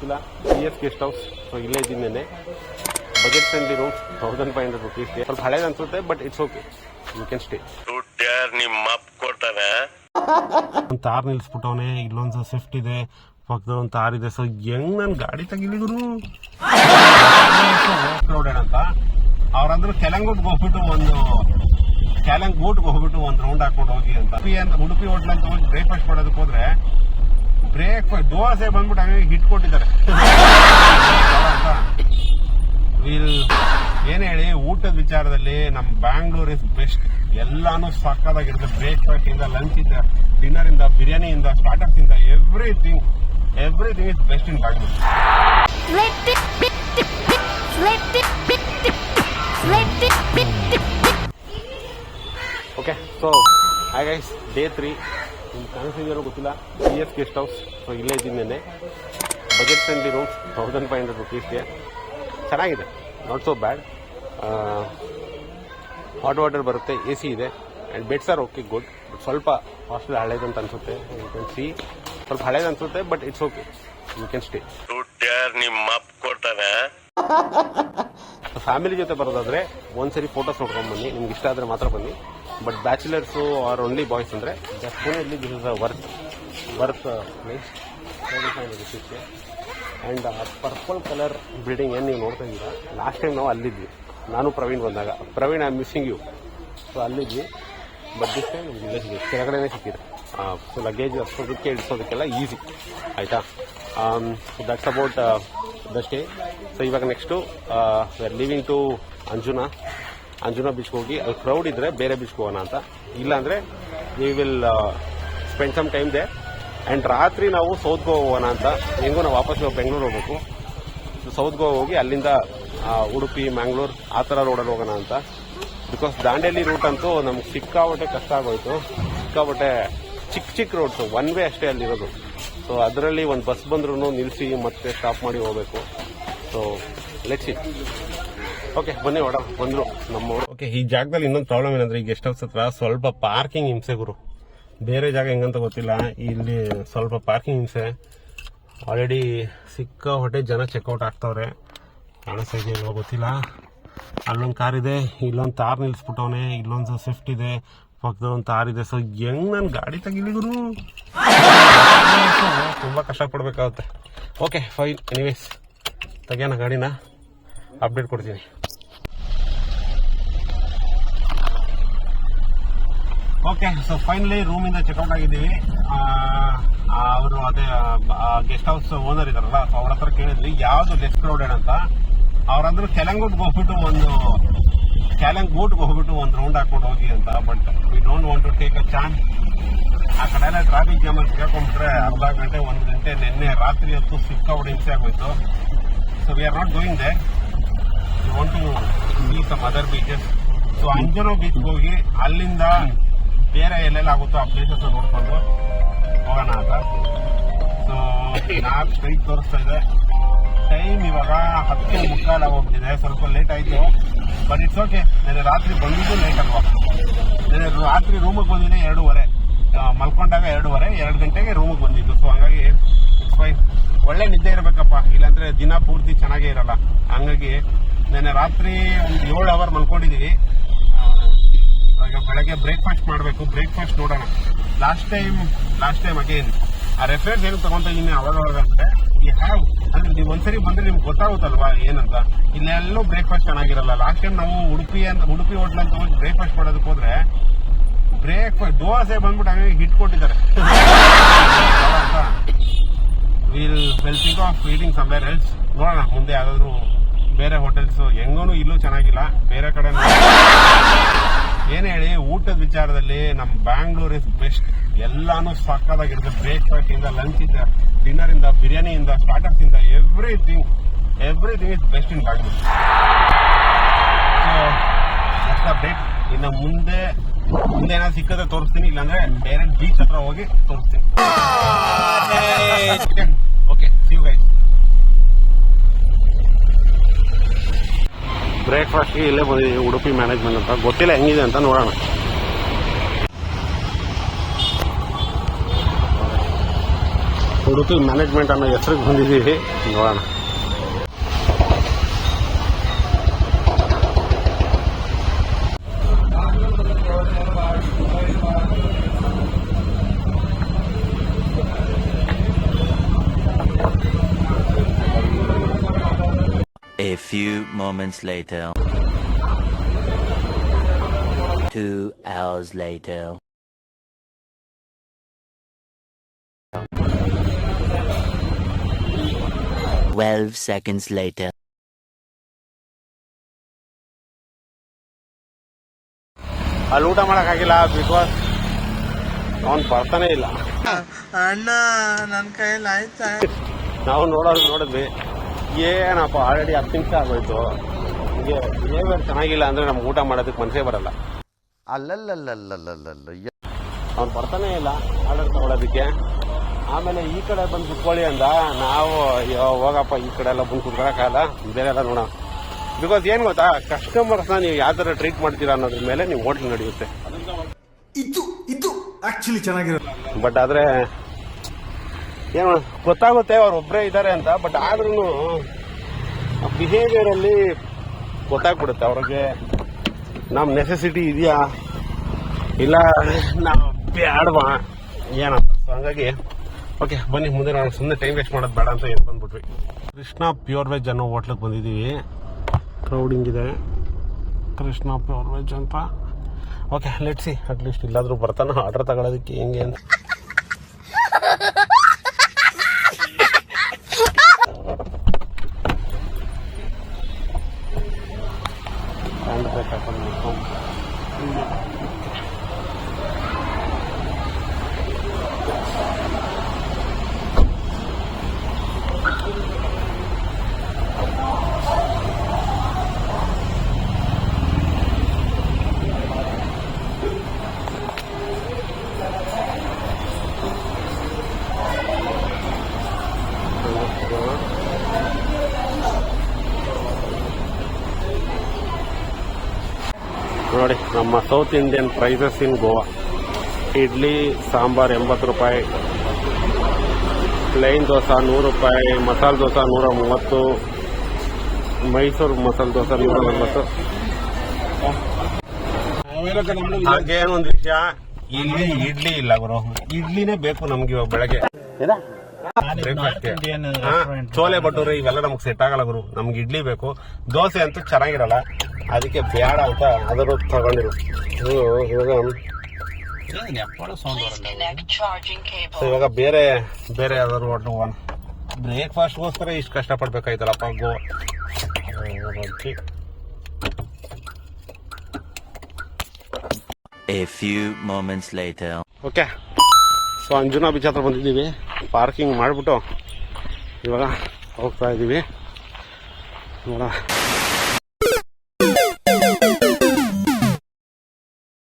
ಗೊತ್ತಿಲ್ಲ. C S guest house so ಇಲ್ಲೇ ಇದ್ದೀನಿ budget friendly room thousand five hundred rupees ಸ್ವಲ್ಪ ಹಳೇದು ಅನ್ಸುತ್ತೆ but it's okay you can stay ನಿಮ್ಮ ಕೊಡ್ತಾನೆ? ಒಂದು ತಾರ್ ನಿಲ್ಸ್ಬಿಟ್ಟವನೆ ಇಲ್ಲೊಂದು ಸ್ವಿಫ್ಟ್ ಇದೆ ಪಕ್ಕದ ಒಂದು ತಾರ್ ಇದೆ. ಸೊ ಹೆಂಗ್ ನಾನು ಗಾಡಿ ತೆಗಿಲಿ ಗುರು? ರೋಡ್ ಅಂತ ಅವ್ರಂದ್ರು ಕೆಲಂಗೂಟ್ಗೆ ಹೋಗ್ಬಿಟ್ಟು ಒಂದು ಕ್ಯಾಲಂಗ್ ಬೋಟ್ಗೆ ಹೋಗ್ಬಿಟ್ಟು ಒಂದು ರೌಂಡ್ ಹಾಕೊಂಡು ಹೋಗಿ ಅಂತ. ಉಡುಪಿ ಅಂತ ಉಡುಪಿ ಹೋಟ್ಲ್ ಅಂತ ಹೋಗಿ ಬ್ರೇಕ್ಫಾಸ್ಟ್ ಮಾಡೋದಕ್ಕೆ ಹೋದ್ರೆ ಬ್ರೇಕ್ಫಾಸ್ಟ್ ದೋಸೆ ಬಂದ್ಬಿಟ್ಟು ಹಂಗಾಗಿ ಹಿಟ್ ಕೊಟ್ಟಿದ್ದಾರೆ. ವಿಲ್ ಏನ್ ಹೇಳಿ, ಊಟದ ವಿಚಾರದಲ್ಲಿ ನಮ್ ಬ್ಯಾಂಗ್ಳೂರ್ ಇಸ್ ಬೆಸ್ಟ್ ಎಲ್ಲಾನು ಸಕ್ಕದಾಗಿರುತ್ತೆ ಬ್ರೇಕ್ಫಾಸ್ಟ್ ಇಂದ ಲಂಚ್ ಇಂದ ಡಿನ್ನರ್ ಇಂದ ಬಿರಿಯಾನಿಯಿಂದ ಸ್ಟಾರ್ಟರ್ಸ್ ಇಂದ everything everything is best in Bangalore. Okay so hi day three ನಿಮ್ಮ ಕನಸಿದೆಯೋ ಗೊತ್ತಿಲ್ಲ. C S guest house so ಇಲ್ಲೇ ಇದ್ದೀನಿ budget friendly rooms thousand five hundred ರುಪೀಸ್ಗೆ ಚೆನ್ನಾಗಿದೆ. Not so bad hot water ಬರುತ್ತೆ ಎ ಸಿ ಇದೆ. And beds are okay good but ಸ್ವಲ್ಪ hostel ಹಳೇದು ಅಂತ ಅನ್ಸುತ್ತೆ. ಯು ಕ್ಯಾನ್ ಸಿ ಸ್ವಲ್ಪ ಹಳೇದು ಅನ್ಸುತ್ತೆ but it's okay you can stay ನಿಮ್ಮ ಕೊಡ್ತಾರೆ? ಫ್ಯಾಮಿಲಿ ಜೊತೆ ಬರೋದಾದ್ರೆ ಒಂದ್ಸರಿ ಫೋಟೋಸ್ ನೋಡ್ಕೊಂಡ್ ಬನ್ನಿ. ನಿಮ್ಗೆ ಇಷ್ಟ ಆದ್ರೆ ಮಾತ್ರ ಬನ್ನಿ. But bachelors are only boys ಅಂದರೆ definitely this is a worth worth place ಆ ಪರ್ಪಲ್ ಕಲರ್ ಬಿಲ್ಡಿಂಗ್ ಏನು ನೀವು ನೋಡ್ತಾ ಇದ್ದೀರಾ? ಲಾಸ್ಟ್ ಟೈಮ್ ನಾವು ಅಲ್ಲಿದ್ವಿ. ನಾನು ಪ್ರವೀಣ್ ಬಂದಾಗ. Praveen I missing you so ಅಲ್ಲಿದ್ವಿ. But this time ಇಲ್ಲೇ ಸಿಗುತ್ತೆ ಕೆಳಗಡೆನೇ ಸಿಕ್ಕಿದೆ. ಸೊ ಲಗೇಜ್ ಹಚ್ಚೋದಕ್ಕೆ ಇಳಿಸೋದಕ್ಕೆಲ್ಲ ಈಸಿ ಆಯಿತಾ? That's about the stay so ಇವಾಗ next we are leaving to Anjuna Anjuna ಬೀಚ್ಗೆ ಹೋಗಿ, ಅಲ್ಲಿ ಕ್ರೌಡ್ ಇದ್ರೆ ಬೇರೆ ಬೀಚ್ಗೆ ಹೋಗೋಣ ಅಂತ. ಇಲ್ಲಾಂದ್ರೆ we will spend some time there and ರಾತ್ರಿ ನಾವು ಸೌತ್ ಗೋವಾ ಹೋಗೋಣ ಅಂತ. ಹೆಂಗೂ ನಾವು ವಾಪಸ್ ಬೆಂಗಳೂರು ಹೋಗ್ಬೇಕು. ಸೌತ್ ಗೋವಾ ಹೋಗಿ ಅಲ್ಲಿಂದ ಉಡುಪಿ ಮ್ಯಾಂಗ್ಳೂರ್ ಆ ಥರ ರೋಡಲ್ಲಿ ಹೋಗೋಣ ಅಂತ. ಬಿಕಾಸ್ ದಾಂಡೇಲಿ ರೂಟ್ ಅಂತೂ ನಮ್ಗೆ ಸಿಕ್ಕಾಬಟ್ಟೆ ಕಷ್ಟ ಆಗೋಯ್ತು. ಸಿಕ್ಕಾಬಟ್ಟೆ ಚಿಕ್ಕ ಚಿಕ್ಕ ರೋಡ್ಸು ಒನ್ ವೇ ಅಷ್ಟೇ ಅಲ್ಲಿರೋದು. ಸೊ ಅದರಲ್ಲಿ ಒಂದು ಬಸ್ ಬಂದ್ರೂ ನಿಲ್ಲಿಸಿ ಮತ್ತೆ ಸ್ಟಾಪ್ ಮಾಡಿ ಹೋಗಬೇಕು. ಸೊ ಲೆಟ್ಸಿ ಓಕೆ, ಬನ್ನಿ ಮೇಡಮ್, ಬಂದ್ರು ನಮ್ಮ ಓಕೆ, ಈ ಜಾಗದಲ್ಲಿ ಇನ್ನೊಂದು ಪ್ರಾಬ್ಲಮ್ ಏನಂದ್ರೆ, ಈ ಗೆಸ್ಟ್ ಹೌಸ್ ಹತ್ರ ಸ್ವಲ್ಪ ಪಾರ್ಕಿಂಗ್ ಹಿಂಸೆ ಗುರು. ಬೇರೆ ಜಾಗ ಹೆಂಗಂತ ಗೊತ್ತಿಲ್ಲ. ಇಲ್ಲಿ ಸ್ವಲ್ಪ ಪಾರ್ಕಿಂಗ್ ಹಿಂಸೆ. ಆಲ್ರೆಡಿ ಸಿಕ್ಕ ಹೊಟ್ಟೆ ಜನ ಚೆಕ್ಔಟ್ ಆಗ್ತವ್ರೆ ಕಾಣಿಸ್ತಾ ಗೊತ್ತಿಲ್ಲ. ಅಲ್ಲೊಂದು ಕಾರ್ ಇದೆ, ಇಲ್ಲೊಂದು ತಾರ್ ನಿಲ್ಸ್ಬಿಟ್ಟವನೆ, ಇಲ್ಲೊಂದು ಸ್ವಿಫ್ಟ್ ಇದೆ. ಪಕ್ಕದೊಂದು ತಾರ್ ಇದೆ. ಸೊ ಹೆಂಗ್ ನಾನು ಗಾಡಿ ತೆಗಿಲಿ ಗುರು? ತುಂಬಾ ಕಷ್ಟ ಪಡ್ಬೇಕಾಗುತ್ತೆ ಓಕೆ ಫೈನ್ ಎನಿವೇಸ್ ತೆಗಿಯೋಣ ಗಾಡಿನ. ಅಪ್ಡೇಟ್ ಕೊಡ್ತೀನಿ. ಓಕೆ ಸೊ ಫೈನಲಿ ರೂಮಿಂದ ಚೆಕ್ಔಟ್ ಆಗಿದ್ದೀವಿ. ಅವರು ಅದೇ ಗೆಸ್ಟ್ ಹೌಸ್ ಓನರ್ ಇದಾರಲ್ಲ ಸೊ ಅವ್ರ ಹತ್ರ ಕೇಳಿದ್ವಿ, ಯಾವ್ದು ಲೆಸ್ ಕ್ರೌಡೆಡ್ ಅಂತ. ಅವ್ರಂದ್ರು ಕೆಲಂಗೂಟ್ ಹೋಗ್ಬಿಟ್ಟು ಒಂದು ಕೆಲಂಗೂಟ್ಗೆ ಹೋಗ್ಬಿಟ್ಟು ಒಂದು ರೌಂಡ್ ಹಾಕೊಂಡು ಹೋಗಿ ಅಂತ but we don't want to take a chance ಆ ಕಡೆ ಎಲ್ಲ ಟ್ರಾಫಿಕ್ ಜಾಮ್ ಸಿಗಾಕೊಂಡ್ಬಿಟ್ರೆ ಅರ್ಧ ಗಂಟೆ, ಒಂದು ಗಂಟೆ ನಿನ್ನೆ ರಾತ್ರಿ ಹೊತ್ತು ಸಿಕ್ಕಾಬಿಟ್ಟು ಹಿಂಸೆ ಆಗೋಯ್ತು. So we are not going there we want to see some other beaches so Anjuna ಬೀಚ್ಗೆ ಹೋಗಿ ಅಲ್ಲಿಂದ ಬೇರೆ ಎಲ್ಲೆಲ್ಲ ಆಗುತ್ತೋ ಆ ಪ್ಲೇಸಸ್ ನೋಡ್ಕೊಂಡು ಹೋಗೋಣ ಅಂತ. ಸೊ ನಾಲ್ಕು ಸ್ಟ್ರೈಟ್ ತೋರಿಸ್ತಾ ಇದೆ. ಟೈಮ್ ಇವಾಗ ಹತ್ತು ಮುಕ್ಕಾಲ ಹೋಗ್ತಿದೆ ಸ್ವಲ್ಪ ಲೇಟ್ ಆಯಿತು. ಬಟ್ ಇಟ್ಸ್ ಓಕೆ ನೆನೆ ರಾತ್ರಿ ಬಂದಿದ್ದು ಲೇಟ್ ಅಲ್ವಾ? ನೆನೆ ರಾತ್ರಿ ರೂಮಿಗೆ ಬಂದಿದ್ದೆ ಎರಡೂವರೆ. ಮಲ್ಕೊಂಡಾಗ ಎರಡೂವರೆ, ಎರಡು ಗಂಟೆಗೆ ರೂಮಿಗೆ ಬಂದಿದ್ದು. ಸೊ ಹಂಗಾಗಿ ಇಟ್ಸ್ ಫೈನ್ ಒಳ್ಳೆ ನಿದ್ದೆ ಇರಬೇಕಪ್ಪ. ಇಲ್ಲಾಂದರೆ ದಿನ ಪೂರ್ತಿ ಚೆನ್ನಾಗೇ ಇರಲ್ಲ. ಹಂಗಾಗಿ ನೆನೆ ರಾತ್ರಿ ಒಂದು ಏಳು ಅವರ್ ಮಲ್ಕೊಂಡಿದೀವಿ. ಇವಾಗ ಬೆಳಗ್ಗೆ ಬ್ರೇಕ್ಫಾಸ್ಟ್ ಮಾಡಬೇಕು ಬ್ರೇಕ್ಫಾಸ್ಟ್ ನೋಡೋಣ. Last time last time again ಆ ರೆಫರೆನ್ಸ್ ಏನು ತಗೊಂತ ಇನ್ನೇ ಅವಾಗ ಅವಾಗ ಅಂದ್ರೆ ಈ ಹ್ಯಾವ್ ಅಂದ್ರೆ ನೀವು ಒಂದ್ಸರಿ ಬಂದ್ರೆ ನಿಮ್ಗೆ ಗೊತ್ತಾಗುತ್ತಲ್ವಾ ಏನಂತ. ಇಲ್ಲೆಲ್ಲೂ ಬ್ರೇಕ್ಫಾಸ್ಟ್ ಚೆನ್ನಾಗಿರಲ್ಲ. ಲಾಸ್ಟ್ ಟೈಮ್ ನಾವು ಉಡುಪಿ ಅಂತ ಉಡುಪಿ ಹೋಟ್ಲ್ ಅಂತ ಹೋಗಿ ಬ್ರೇಕ್ಫಾಸ್ಟ್ ಮಾಡೋದಕ್ಕೆ ಹೋದ್ರೆ ಬ್ರೇಕ್ಫಾಸ್ಟ್ ದೋಸೆ ಬಂದ್ಬಿಟ್ಟು ಹಂಗಾಗಿ ಹಿಟ್ ಕೊಟ್ಟಿದ್ದಾರೆ. Will will think of eating somewhere else ನೋಡೋಣ, ಮುಂದೆ ಯಾವ್ದಾದ್ರು ಬೇರೆ ಹೋಟೆಲ್ಸ್ ಹೆಂಗೂ ಇಲ್ಲೂ ಚೆನ್ನಾಗಿಲ್ಲ. ಬೇರೆ ಕಡೆ ಏನ್ ಹೇಳಿ, ಊಟದ ವಿಚಾರದಲ್ಲಿ ನಮ್ ಬ್ಯಾಂಗ್ಳೂರ್ ಇಸ್ ಬೆಸ್ಟ್ ಎಲ್ಲಾನು ಸಕ್ಕದಾಗಿರುತ್ತೆ ಬ್ರೇಕ್ಫಾಸ್ಟ್ ಇಂದ ಲಂಚ್ ಇಂದ ಡಿನ್ನರ್ ಇಂದ ಬಿರಿಯಾನಿ ಇಂದ ಸ್ಟಾರ್ಟರ್ಸ್ ಇಂದ everything everything is best in Bangalore so update ಇನ್ನು ಮುಂದೆ ಮುಂದೆ ಏನಾದ್ರು ಸಿಕ್ಕದ್ರೆ ತೋರಿಸ್ತೀನಿ. ಇಲ್ಲಾಂದ್ರೆ ಡೈರೆಕ್ಟ್ ಬೀಚ್ ಹತ್ರ ಹೋಗಿ ತೋರಿಸ್ತೀನಿ ಓಕೆ ಯು ಗೈಸ್ ಬ್ರೇಕ್ಫಾಸ್ಟ್ಗೆ ಇಲ್ಲೇ ಬಂದಿದ್ದೀವಿ ಉಡುಪಿ ಮ್ಯಾನೇಜ್ಮೆಂಟ್ ಅಂತ ಗೊತ್ತಿಲ್ಲ ಹೆಂಗಿದೆ ಅಂತ ನೋಡೋಣ. ಉಡುಪಿ ಮ್ಯಾನೇಜ್ಮೆಂಟ್ ಅನ್ನೋ ಹೆಸರಿಗೆ ಬಂದಿದ್ದೀವಿ. ನೋಡೋಣ. A few moments later. Two hours later. Twelve seconds later. ಅಲ್ಲಿ ಊಟ ಮಾಡೋಕ್ಕಾಗಿಲ್ಲ ಬಿಕಾಸ್ ಅವ್ನು ಬರ್ತಾನೆ ಇಲ್ಲ ಅಣ್ಣ ನನ್ನ ಕೈಯಲ್ಲಿ ಆಯ್ತಾ ನಾವು ನೋಡೋದು ನೋಡಿದ್ವಿ ಏನಪ್ಪ ಆಲ್ರೆಡಿ ಹತ್ತು ನಿಮಿಷ ಆಗೋಯ್ತು. ಹೀಗೆ ಬಿಹೇವಿಯರ್ ಚೆನ್ನಾಗಿಲ್ಲ ಅಂದ್ರೆ ನಮ್ಗೆ ಊಟ ಮಾಡೋದಕ್ಕೆ ಮನಸ್ಸೇ ಬರಲ್ಲ. ಅಲ್ಲಲ್ಲಲ್ಲಲ್ಲಲ್ಲಲ್ಲ ಅವ್ನು ಬರ್ತಾನೆ ಇಲ್ಲ ಆರ್ಡರ್ ತಗೊಳ್ಳೋದಕ್ಕೆ ಆಮೇಲೆ ಈ ಕಡೆ ಬಂದು ಕುತ್ಕೊಳ್ಳಿ ಅಂದ ನಾವು ಅಯ್ಯೋ ಹೋಗಪ್ಪ ಈ ಕಡೆ ಎಲ್ಲ ಬಂದು ಕುತ್ಕೊಳಕಾಗಲ್ಲ ಬೇರೆ ಎಲ್ಲ ನೋಡೋಣ. ಬಿಕಾಸ್ ಏನು ಗೊತ್ತಾ ಕಸ್ಟಮರ್ಸ್ನ ನೀವು ಯಾವ ಥರ ಟ್ರೀಟ್ ಮಾಡ್ತೀರಾ ಅನ್ನೋದ್ರ ಮೇಲೆ ನೀವು ಹೋಟ್ಲ್ ನಡೆಯುತ್ತೆ. ಇದು ಇದು ಆಕ್ಚುಲಿ ಚೆನ್ನಾಗಿರೋ ಬಟ್ ಆದ್ರೆ ಏನು ಗೊತ್ತಾಗುತ್ತೆ ಅವ್ರು ಒಬ್ಬರೇ ಇದ್ದಾರೆ ಅಂತ ಬಟ್ ಆದ್ರೂ ಬಿಹೇವಿಯರ್ ಅಲ್ಲಿ ಗೊತ್ತಾಗ್ಬಿಡುತ್ತೆ ಅವ್ರಿಗೆ. ನಮ್ಮ ನೆಸೆಸಿಟಿ ಇದೆಯಾ? ಇಲ್ಲ, ನಾವು ಏನಪ್ಪ ಹಾಗಾಗಿ ಹಂಗಾಗಿ ಓಕೆ ಬನ್ನಿ, ಮುಂದೆ ನಾವು ಸುಮ್ಮನೆ ಟೈಮ್ ವೇಸ್ಟ್ ಮಾಡೋದು ಬೇಡ ಅಂತ ಏನು ಬಂದ್ಬಿಟ್ವಿ. ಕೃಷ್ಣ ಪ್ಯೂರ್ ವೆಜ್ ಅನ್ನೋ ಹೋಟ್ಲಿಗೆ ಬಂದಿದ್ದೀವಿ ಕ್ರೌಡಿಂಗ್ ಇದೆ. ಕೃಷ್ಣ ಪ್ಯೂರ್ ವೆಜ್ ಅಂತ. Okay let's see at least ಇಲ್ಲಾದರೂ ಬರ್ತಾನ? ಆರ್ಡರ್ ತಗೊಳ್ಳೋದಕ್ಕೆ ಹೆಂಗೆ ಅಂತ. Ang nagkakamuntong. ನೋಡಿ ನಮ್ಮ south Indian prices in Goa idli sambar ಎಂಬತ್ತು ರೂಪಾಯಿ. ಪ್ಲೈನ್ ದೋಸೆ ನೂರು ರೂಪಾಯಿ ಮಸಾಲೆ ದೋಸೆ ನೂರ ಮೂವತ್ತು. ಮೈಸೂರು ಮಸಾಲೆ ದೋಸೆ ನೂರ ನಲ್ವತ್ತು ಏನು ಒಂದು ವಿಷಯ? ಇಲ್ಲಿ ಇಡ್ಲಿ ಇಲ್ಲ ಗುರು. ಇಡ್ಲಿನೇ ಬೇಕು ನಮ್ಗೆ ಇವಾಗ ಬೆಳಗ್ಗೆ. ಚೋಲೆ ಭಟೂರಿ ಇವೆಲ್ಲ ನಮ್ಗೆ ಸೆಟ್ ಆಗಲ್ಲ ಗುರು. ನಮ್ಗೆ ಇಡ್ಲಿ ಬೇಕು. ದೋಸೆ ಅಂತೂ ಚೆನ್ನಾಗಿರಲ್ಲ. ಅದಕ್ಕೆ ಬೇಡ ಅಂತ ಅದರ ತಗೊಂಡಿರು. ಇವಾಗ ಇವಾಗ ಬೇರೆ ಬೇರೆ ಯಾವ್ದಾದ್ರು ಒಟ್ಟು ಒನ್ ಬ್ರೇಕ್ಫಾಸ್ಟ್ಗೋಸ್ಕರ ಇಷ್ಟು ಕಷ್ಟಪಡ್ಬೇಕಾಯ್ತಲ್ಲಪ್ಪ ಗೋ. A few moments later. Okay so Anjuna beach ಹತ್ರ ಬಂದಿದ್ದೀವಿ. ಪಾರ್ಕಿಂಗ್ ಮಾಡಿಬಿಟ್ಟು ಇವಾಗ ಹೋಗ್ತಾ ಇದ್ದೀವಿ ನೋಡ.